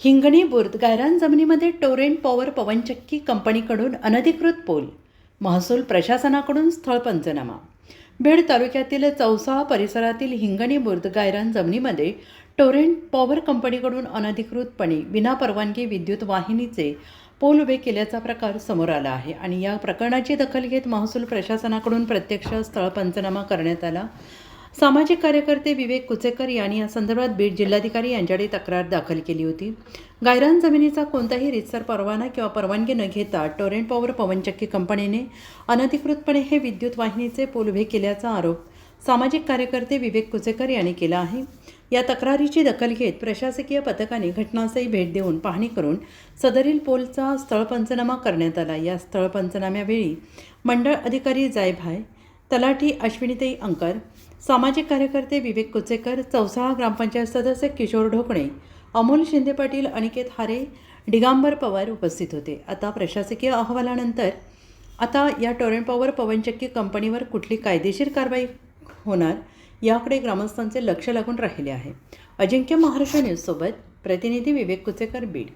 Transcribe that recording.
हिंगणी बुर्द गायरान जमिनीमध्ये Torrent power पवनचक्की कंपनीकडून अनधिकृत पोल महसूल प्रशासनाकडून स्थळ पंचनामा. बीड तालुक्यातील चौसाळा परिसरातील हिंगणी बुर्द गायरान जमिनीमध्ये टोरेंट पॉवर कंपनीकडून अनधिकृतपणे विनापरवानगी विद्युत वाहिनीचे पोल उभे केल्याचा प्रकार समोर आला आहे आणि या प्रकरणाची दखल घेत महसूल प्रशासनाकडून प्रत्यक्ष स्थळ पंचनामा करण्यात आला. सामाजिक कार्यकर्ते विवेक कुचेकर यांनी या संदर्भात बीड जिल्हाधिकारी यांच्याकडे तक्रार दाखल केली होती. गायरान जमिनीचा कोणताही रितसर परवाना किंवा परवानगी न घेता टोरेंट पॉवर पवनचक्की कंपनीने अनधिकृतपणे हे विद्युत वाहिनीचे पोल उभे केल्याचा आरोप सामाजिक कार्यकर्ते विवेक कुचेकर यांनी केला आहे. या तक्रारीची दखल घेत प्रशासकीय पथकाने घटनास्थळी भेट देऊन पाहणी करून सदरील पोलचा स्थळ पंचनामा करण्यात आला. या स्थळ पंचनाम्यावेळी मंडळ अधिकारी जायभाय तलाठी अश्विनीताई अंकर सामाजिक कार्यकर्ते विवेक कुचेकर चौसाळा ग्रामपंचायत सदस्य किशोर ढोकणे अमोल शिंदे पाटील अनिकेत हारे डिगांबर पवार उपस्थित होते. आता प्रशासकीय अहवालानंतर आता या टोरेंट पॉवर पवनचक्की कंपनीवर कुठली कायदेशीर कारवाई होणार याकडे ग्रामस्थांचे लक्ष लागून राहिले आहे. अजिंक्य महाराष्ट्र न्यूजसोबत प्रतिनिधी विवेक कुचेकर बीड.